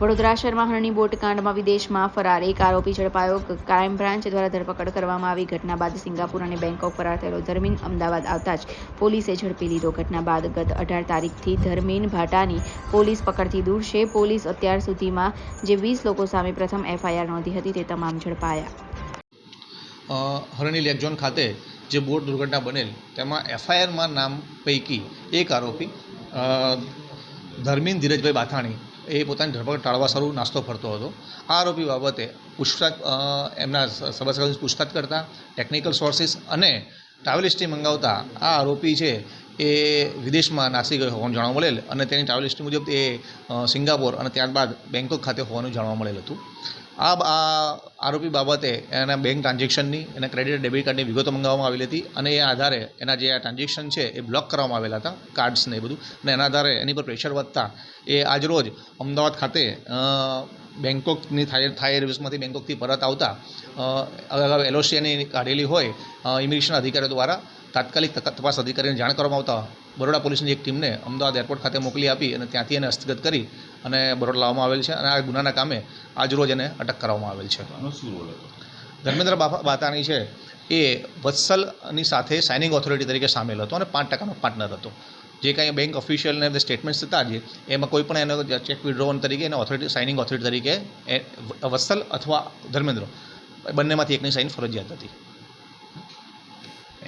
વડોદરા શહેરમાં હરણી બોટ કાંડમાં વિદેશમાં ફરાર. એક આરોપી ઝડપાયો. ક્રાઇમ બ્રાન્ચ દ્વારા ધરપકડ કરવામાં આવી ઘટના બાદ સિંગાપુર અને બેંકોક ફરાર થયેલો ધર્મીન અમદાવાદ આવતા જ પોલીસે ઝડપી લીધો ઘટના બાદ ગત અઢાર તારીખથી ધર્મીન ભાટાની પોલીસ પકડથી દૂર છે. પોલીસ અત્યાર સુધીમાં જે વીસ લોકો સામે પ્રથમ એફઆઈઆર નોંધી હતી તે તમામ ઝડપાયા. હરણી લેકઝોન ખાતે જે બોટ દુર્ઘટના બનેલ, તેમાં એફઆઈઆરમાં નામ પૈકી એક આરોપી ધર્મીન ધીરજભાઈ બાથાણી એ પોતાની ધરપકડ ટાળવા સારું નાસ્તો ફરતો હતો. આ આરોપી બાબતે પૂછતાછ એમના સભાસદોની પૂછતાછ કરતા ટેકનિકલ સોર્સિસ અને ટ્રાવેલિસ્ટી મંગાવતા આ આરોપી છે એ વિદેશમાં નાસી ગયો હોવાનું જાણવા મળેલ અને તેની ટ્રાવેલિસ્ટી મુજબ એ સિંગાપોર અને ત્યારબાદ બેંકોક ખાતે હોવાનું જાણવા મળેલ હતું. આ આરોપી બાબતે એના બેંક ટ્રાન્ઝેક્શનની એના ક્રેડિટ ડેબિટ કાર્ડની વિગતો મંગાવવામાં આવેલી હતી અને એ આધારે એના જે આ ટ્રાન્ઝેક્શન છે એ બ્લોક કરવામાં આવેલા હતા કાર્ડ્સને એ બધું. અને એના આધારે એની પર પ્રેશર વધતા એ આજરોજ અમદાવાદ ખાતે બેંકોકની થાઈ થાઈ એરવેઝમાંથી બેંકોકથી પરત આવતા અગાઉ એલઓસી એની કાઢેલી હોય ઇમિગ્રેશન અધિકારીઓ દ્વારા તાત્કાલિક તપાસ અધિકારીને જાણ કરવામાં આવતા બરોડા પોલીસની એક ટીમને અમદાવાદ એરપોર્ટ ખાતે મોકલી આપી અને ત્યાંથી એને હસ્તગત કરી અને બરોડા લાવવામાં આવેલ છે અને આ ગુનાના કામે આજરોજ એને અટક કરવામાં આવેલ છે. ધર્મેન્દ્ર બાતાણી છે એ વત્સલની સાથે સાઇનિંગ ઓથોરિટી તરીકે સામેલ હતો અને પાંચ ટકાનો પાર્ટનર હતો. જે કાંઈ બેંક ઓફિશિયલને સ્ટેટમેન્ટ્સ થતા જ એમાં કોઈ પણ એનો ચેક વિડ્રોવન તરીકે એને ઓથોરિટી સાઇનિંગ ઓથોરિટી તરીકે એ વત્સલ અથવા ધર્મેન્દ્ર બંનેમાંથી એકની સાઇન ફરજિયાત હતી.